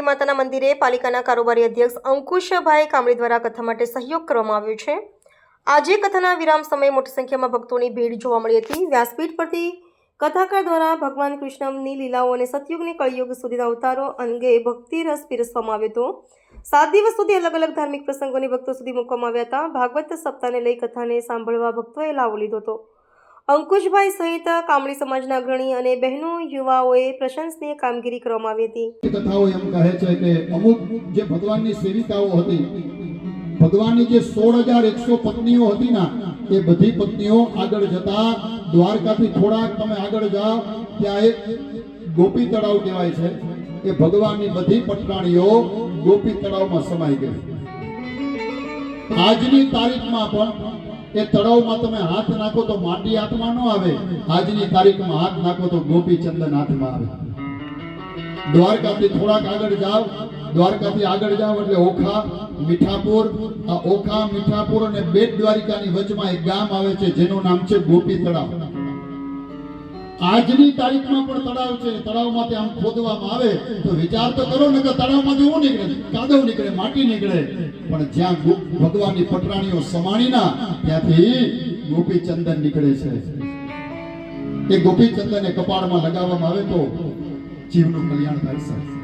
મંદિરે પાલિકાના કારોબારી અધ્યક્ષ અંકુશભાઈ કામળી દ્વારા કથા માટે સહયોગ કરવામાં આવ્યો છે. આજે કથાના વિરામ સમયે મોટી સંખ્યામાં ભક્તોની ભીડ જોવા મળી હતી. વ્યાસપીઠ પરથી કથાકાર દ્વારા ભગવાન કૃષ્ણની લીલાઓ અને સતયુગની કળિયુગ સુધીના અવતારો અંગે ભક્તિ રસ પીરસવામાં આવ્યો હતો. સાત દિવસ સુધી અલગ અલગ ધાર્મિક પ્રસંગોની ભક્તો સુધી મૂકવામાં આવ્યા હતા. ભાગવત સપ્તાહને લઈ કથાને સાંભળવા ભક્તોએ લાવો લીધો હતો. અંકુશભાઈ સહિત કામળી સમાજના અગ્રણી અને બહેનો, યુવાઓએ પ્રશંસનીય કામગીરી કરવામાં આવી હતી. કથાઓ એમ કહે છે કે અમુક જે ભગવાનની સેવિકાઓ હતી, ભગવાનની જે સોળ હજાર એકસો પત્નીઓ હતી ના, એ બધી પત્નીઓ આગળ જતા દ્વારકાથી થોડાક તમે આગળ જાઓ, ત્યાં એક ગોપી તળાવ કહેવાય છે. એ ભગવાનની બધી પટરાણીઓ ગોપી તળાવમાં સમાઈ ગઈ. આજની તારીખમાં પણ એ તળાવમાં તમે હાથ નાખો તો માટી હાથમાં ન આવે. આજની તારીખમાં હાથ નાખો તો ગોપી ચંદન હાથમાં આવે. દ્વારકાથી થોડાક આગળ જાવ દ્વારકાથી આગળ જાવ એટલે ઓખા, મીઠાપુર. આ ઓખા, મીઠાપુર અને બેટ દ્વારિકાની વચમાં એક ગામ આવે છે, જેનું નામ છે ગોપી તળાવ. આજની તારીખમાં પણ તળાવ છે, તળાવમાંથી આમ ખોદવામાં આવે તો વિચાર તો કરો ને કે તળાવમાંથી શું નીકળે, કાદવ નીકળે, માટી નીકળે. પણ જ્યાં ભગવાનની પટરાણીઓ સમાણીના, ત્યાંથી ગોપીચંદન નીકળે છે. એ ગોપીચંદન એ કપાળમાં લગાવવામાં આવે તો જીવનું કલ્યાણ થાય છે